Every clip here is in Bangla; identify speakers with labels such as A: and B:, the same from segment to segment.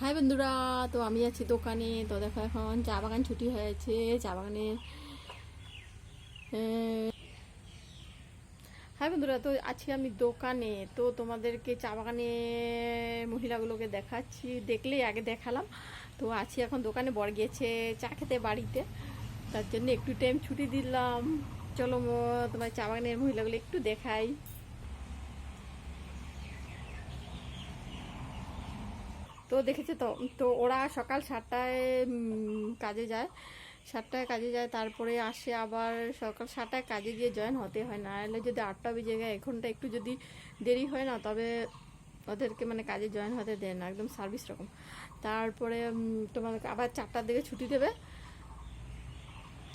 A: হাই বন্ধুরা, তো আমি আছি দোকানে। তো দেখো এখন চা বাগান ছুটি হয়েছে। চা বাগানে হ্যাঁ বন্ধুরা, তো আছি আমি দোকানে। তো তোমাদেরকে চা বাগানে মহিলাগুলোকে দেখাচ্ছি। দেখলেই আগে দেখালাম। তো আছি এখন দোকানে, বর গিয়েছে চা খেতে বাড়িতে। তার জন্য একটু টাইম ছুটি দিলাম। চলো মো- তোমার চা বাগানের মহিলাগুলো একটু দেখাই। তো দেখেছে তো তো ওরা সকাল সাতটায় কাজে যায়। সাতটায় কাজে যায়, তারপরে আসে আবার সকাল সাতটায় কাজে গিয়ে জয়েন হতে হয়। না এলে যদি আটটা বেজে যায়, এক ঘণ্টা একটু যদি দেরি হয় না, তবে ওদেরকে মানে কাজে জয়েন হতে দেয় না, একদম সার্ভিস রকম। তারপরে তোমাকে আবার চারটার দিকে ছুটি দেবে।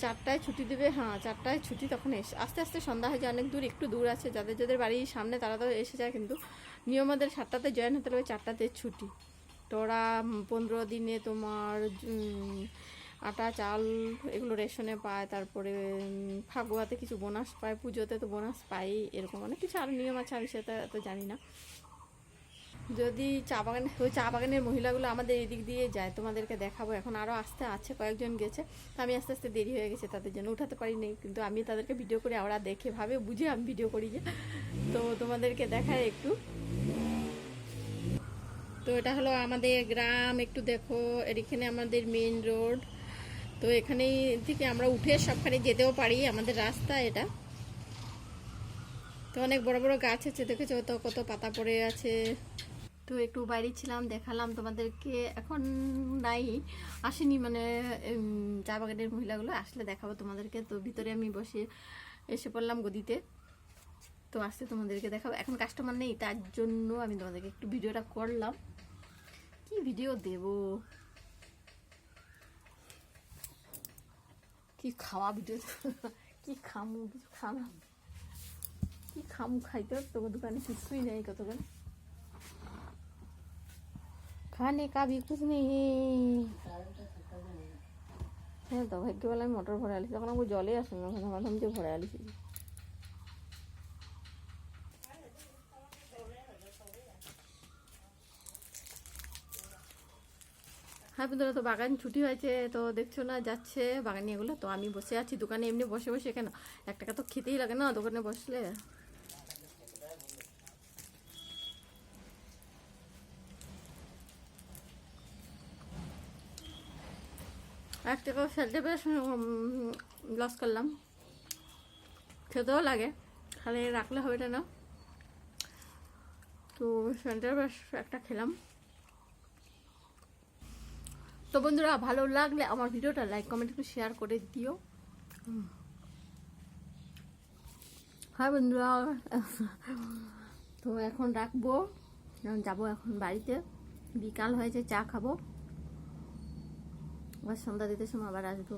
A: চারটায় ছুটি দেবে হ্যাঁ চারটায় ছুটি তখন এসে, আস্তে আস্তে সন্ধ্যা হয়ে যায়, অনেক দূর, একটু দূর আছে, যাদের যাদের বাড়ির সামনে তারা তো এসে যায় কিন্তু নিয়ম ওদের সাতটাতে জয়েন হতে হবে, চারটাতে ছুটি। তো ওরা পনেরো দিনে তোমার আটা, চাল এগুলো রেশনে পায়, তারপরে ফাগুয়াতে কিছু বোনাস পায়, পুজোতে তো বোনাস পাই, এরকম অনেক কিছু, আর নিয়ম আছে, আমি সেটা তো জানি না। যদি চা বাগান, ওই চা বাগানের মহিলাগুলো আমাদের এদিক দিয়ে যায়, তোমাদেরকে দেখাবো। এখন আরও আসতে আছে, কয়েকজন গেছে। তো আমি আস্তে আস্তে দেরি হয়ে গেছে, তাদের জন্য উঠাতে পারিনি। কিন্তু আমি তাদেরকে ভিডিও করে ওরা দেখে ভাবে, বুঝে আমি ভিডিও করি যে। তো তোমাদেরকে দেখায় একটু। তো এটা হলো আমাদের গ্রাম, একটু দেখো। এখানে আমাদের মেন রোড তো এখানেই থেকে আমরা উঠে সবখানে যেতেও পারি, আমাদের রাস্তা এটা। তো অনেক বড় বড় গাছ আছে, দেখেছ তো, কত পাতা পড়ে আছে। তো একটু বাইরে ছিলাম, দেখালাম তোমাদেরকে। এখন নাই, আসেনি মানে চা বাগানের মহিলাগুলো, আসলে দেখাবো তোমাদেরকে। তো ভিতরে আমি বসে, এসে পড়লাম গদিতে। তো আসতে তোমাদেরকে দেখাবো। এখন কাস্টমার নেই, তার জন্য আমি তোমাদেরকে একটু ভিডিওটা করলাম। কি ভিডিও দেব? কি খাওয়া ভিডিও? কি খামু, কিছু খানা? কি খামু খাইতে? তোমার দোকানে কিছুই নেই কতক্ষণ? খানে का भी कुछ नहीं হ্যাঁ তো ভাগ্যবেলা আমি মোটর ভরে আলিছি তখন আমাকে জলে আসে না ধামাধাম দিয়ে ভরে আলিছি হ্যাঁ বন্ধুরা তো বাগান ছুটি হয়েছে তো দেখছো না যাচ্ছে বাগানি এগুলো তো আমি বসে আছি দোকানে এমনি বসে বসে কেন এক টাকা তো খেতেই লাগে না দোকানে বসলে এক টাকা ফেলতে বেশ লস করলাম। খেতেও লাগে, খালি রাখলে হবে না। তো সেন্টার বেশ একটা খেলাম। তো বন্ধুরা, ভালো লাগলে আমার ভিডিওটা লাইক কমেন্ট একটু শেয়ার করে দিও। হ্যাঁ বন্ধুরা, তো এখন রাখব। যাব এখন বাড়িতে। বিকাল হয়েছে, চা খাব। আবার সন্ধ্যা দিতে সময় আবার আসব।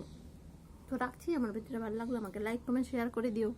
A: তো রাখছি, আমার ভিতরে ভালো লাগল। আমাকে লাইক কমেন্ট শেয়ার করে দিও।